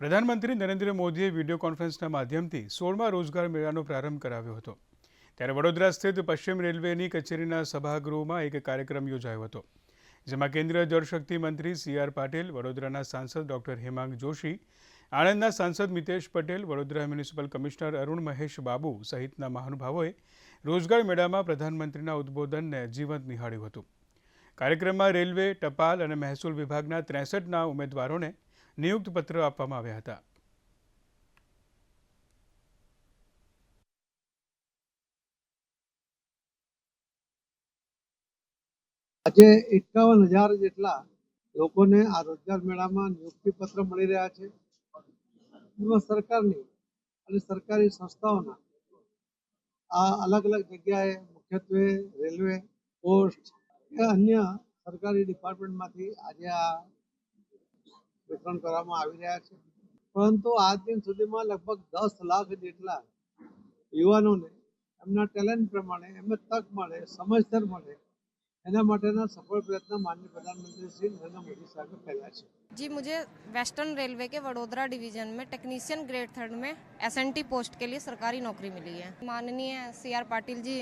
પ્રધાનમંત્રી નરેન્દ્ર મોદીએ વીડિયો કોન્ફરન્સના માધ્યમથી સોળમા રોજગાર મેળાનો પ્રારંભ કરાવ્યો હતો. ત્યારે વડોદરા સ્થિત પશ્ચિમ રેલવેની કચેરીના સભાગૃહમાં એક કાર્યક્રમ યોજાયો હતો. જેમાં કેન્દ્રીય જળશક્તિ મંત્રી સી આર પાટીલ, વડોદરાના સાંસદ ડોક્ટર હેમાંગ જોશી, આણંદના સાંસદ મિતેશ પટેલ, વડોદરા મ્યુનિસિપલ કમિશનર અરુણ મહેશ બાબુ સહિતના મહાનુભાવોએ રોજગાર મેળામાં પ્રધાનમંત્રીના ઉદ્બોધનને જીવંત નિહાળ્યું હતું. કાર્યક્રમમાં રેલવે, ટપાલ અને મહેસૂલ વિભાગના ત્રેસઠના ઉમેદવારોને નિયુક્ત પત્ર આપવામાં આવ્યા હતા. આજે એકાવન હજાર જેટલા લોકોને આ રોજગાર મેળામાં નિયુક્તિ પત્ર મળી રહ્યા છે. પૂર્વ સરકારની અને સરકારી સંસ્થાઓના આ અલગ અલગ જગ્યાએ મુખ્યત્વે રેલવે, પોસ્ટ કે અન્ય સરકારી ડિપાર્ટમેન્ટમાંથી આજે આ વિતરણ કરવામાં આવી રહ્યા છે પરંતુ આજ દિન સુધીમાં લગભગ દસ લાખ જેટલા યુવાનોને એમના ટેલેન્ટ પ્રમાણે એમને તક મળે સમજદાર મળે એના માટેના સફળ પ્રયત્ન માનનીય પ્રધાનમંત્રી શ્રી નરેન્દ્ર મોદી સાહેબે કર્યા છે जी मुझे वेस्टर्न रेलवे के वडोदरा डिवीजन में टेक्नीशियन ग्रेड थर्ड में एसएनटी पोस्ट के लिए सरकारी नौकरी मिली है माननीय सी आर पाटिल जी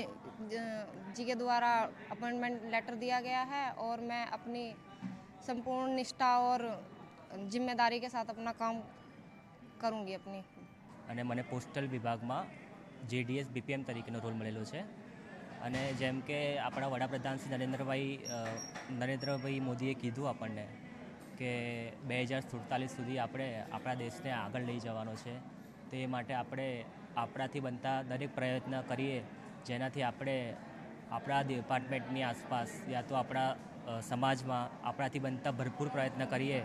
जी के द्वारा अपॉइंटमेंट लेटर दिया गया है और मैं अपनी संपूर्ण निष्ठा और જિમ્મેદારી કે સાથ અપના કામ કરુંગી અપની અને મને પોસ્ટલ વિભાગમાં જેડીએસ બીપીએમ તરીકેનો રોલ મળેલો છે. અને જેમ કે આપણા વડાપ્રધાન શ્રી નરેન્દ્રભાઈ નરેન્દ્રભાઈ મોદીએ કીધું આપણને કે બે હજાર સુડતાલીસ સુધી આપણે આપણા દેશને આગળ લઈ જવાનો છે. તે માટે આપણે આપણાથી બનતા દરેક પ્રયત્ન કરીએ, જેનાથી આપણે આપણા ડિપાર્ટમેન્ટની આસપાસ યા તો આપણા સમાજમાં આપણાથી બનતા ભરપૂર પ્રયત્ન કરીએ.